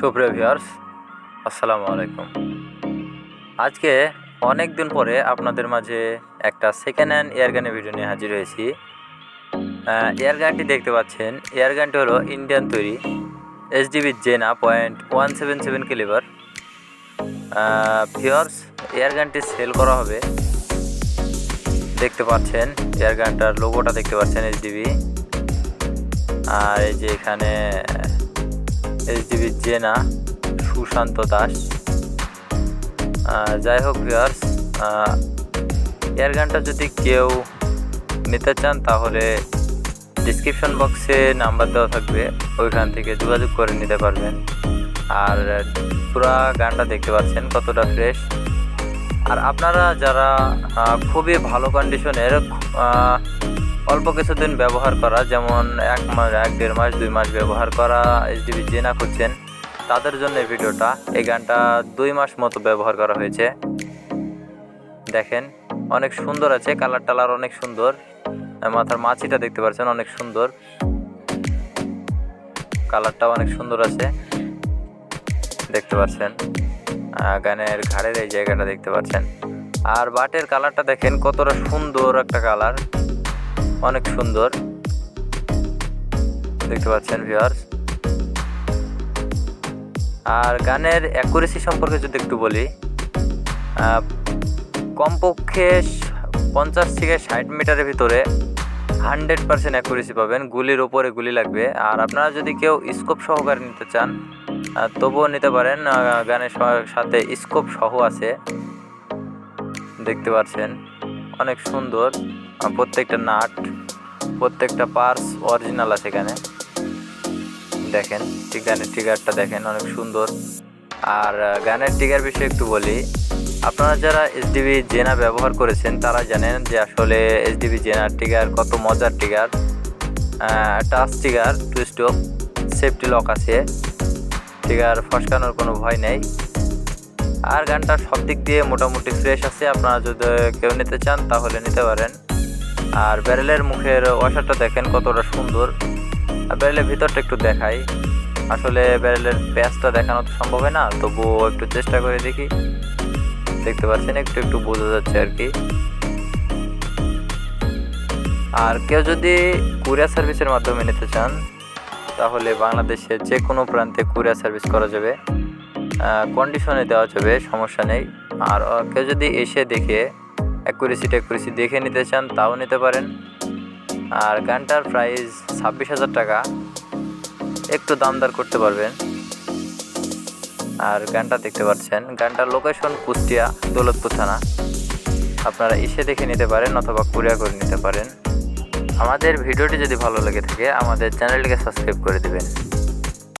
সুপ্রিয় ভিউয়ার্স, আসসালামু আলাইকুম। আজকে অনেক দিন পরে আপনাদের মাঝে একটা সেকেন্ড হ্যান্ড এয়ারগানের ভিডিও নিয়ে হাজির হয়েছি। এয়ারগানটি দেখতে পাচ্ছেন। এয়ারগানটি হলো ইন্ডিয়ান তৈরি এইচডিবি জেনা পয়েন্ট ওয়ান সেভেন সেভেন কিলিভার ভিউয়ার্স এয়ারগানটি সেল করা হবে। দেখতে পাচ্ছেন এয়ারগানটার লোগোটা দেখতে পাচ্ছেন এইচডিবি আর এই যে এখানে এইচডিবি জেনা সুশান্ত দাস। যাই হোক ভিউয়ার্স এয়ারগানটা যদি কেউ নিতে চান তাহলে ডিসক্রিপশন বক্সে নাম্বার দেওয়া থাকবে, ওইখান থেকে যোগাযোগ করে নিতে পারবেন। আর পুরা গানটা দেখতে পাচ্ছেন কতটা ফ্রেশ আর আপনারা যারা খুবই ভালো কন্ডিশনের অল্প কিছুদিন ব্যবহার করা, যেমন এক মাস, এক, দেড় মাস, দুই মাস ব্যবহার করা, এইচডিবি না করছেন তাদের জন্য ভিডিওটা, এই গানটা দুই মাস মতো ব্যবহার করা হয়েছে। দেখেন, অনেক সুন্দর আছে, কালার টালার অনেক সুন্দর, মাথার মাছিটা দেখতে পাচ্ছেন, অনেক সুন্দর। কালারটা অনেক সুন্দর আছে, দেখতে পাচ্ছেন। গানের ঘাড়ের এই জায়গাটা দেখতে পাচ্ছেন। আর বাটের কালারটা দেখেন, কতটা সুন্দর একটা কালার। অনেক সুন্দর। দেখতে পাচ্ছেন ভিউয়ার্স আর গানের অ্যাকুরেসি সম্পর্কে যদি একটু বলি কমপক্ষে পঞ্চাশ থেকে ষাট মিটারের ভিতরে হান্ড্রেড পার্সেন্ট অ্যাকুরেসি পাবেন। গুলির ওপরে গুলি লাগবে। আর আপনারা যদি কেউ স্কোপ সহকারে নিতে চান তবুও নিতে পারেন। গানের সাথে স্কোপ সহ আছে। দেখতে পাচ্ছেন, অনেক সুন্দর। প্রত্যেকটা নাট, প্রত্যেকটা পার্স অরিজিনাল আছে এখানে। দেখেন গানের ট্রিগারটা দেখেন, অনেক সুন্দর। আর গানের ট্রিগার বিষয়ে একটু বলি, আপনারা যারা এসডিবি জেনা ব্যবহার করেছেন, তারা জানেন যে আসলে এসডিবি জেনার ট্রিগার কত মজার trigger touch trigger to stop safety lock আছে। ট্রিগার ফসকানোর কোনো ভয় নেই। আর গানটা সব দিক দিয়ে মোটামুটি ফ্রেশ আছে। আপনারা যদি কেউ নিতে চান, তাহলে নিতে পারেন। আর ব্যারেলের মুখের ওয়াশারটা দেখেন কতটা সুন্দর। আর ব্যারেলের ভিতরটা একটু দেখাই। আসলে ব্যারেলের প্যাচটা দেখানো তো সম্ভব হয় না, তবুও একটু চেষ্টা করে দেখি। দেখতে পাচ্ছেন, একটু একটু বোঝা যাচ্ছে আর কি। আর কেউ যদি কুরিয়ার সার্ভিসের মাধ্যমে নিতে চান, তাহলে বাংলাদেশের যে কোনো প্রান্তে কুরিয়ার সার্ভিস করা যাবে। কন্ডিশনে দেওয়া যাবে, সমস্যা নেই। আর কেউ যদি এসে দেখে অ্যাকুরেসি ট্যাকুরেসি দেখে নিতে চান, তাও নিতে পারেন। আর গানটার প্রাইস ছাব্বিশ হাজার টাকা। একটু দামদার করতে পারবেন। আর গানটা দেখতে পাচ্ছেন, গানটার লোকেশন কুষ্টিয়া, দৌলতপুর থানা। আপনারা এসে দেখে নিতে পারেন অথবা কুরিয়া করে নিতে পারেন। আমাদের ভিডিওটি যদি ভালো লেগে থাকে, আমাদের চ্যানেলটিকে সাবস্ক্রাইব করে দিবেন।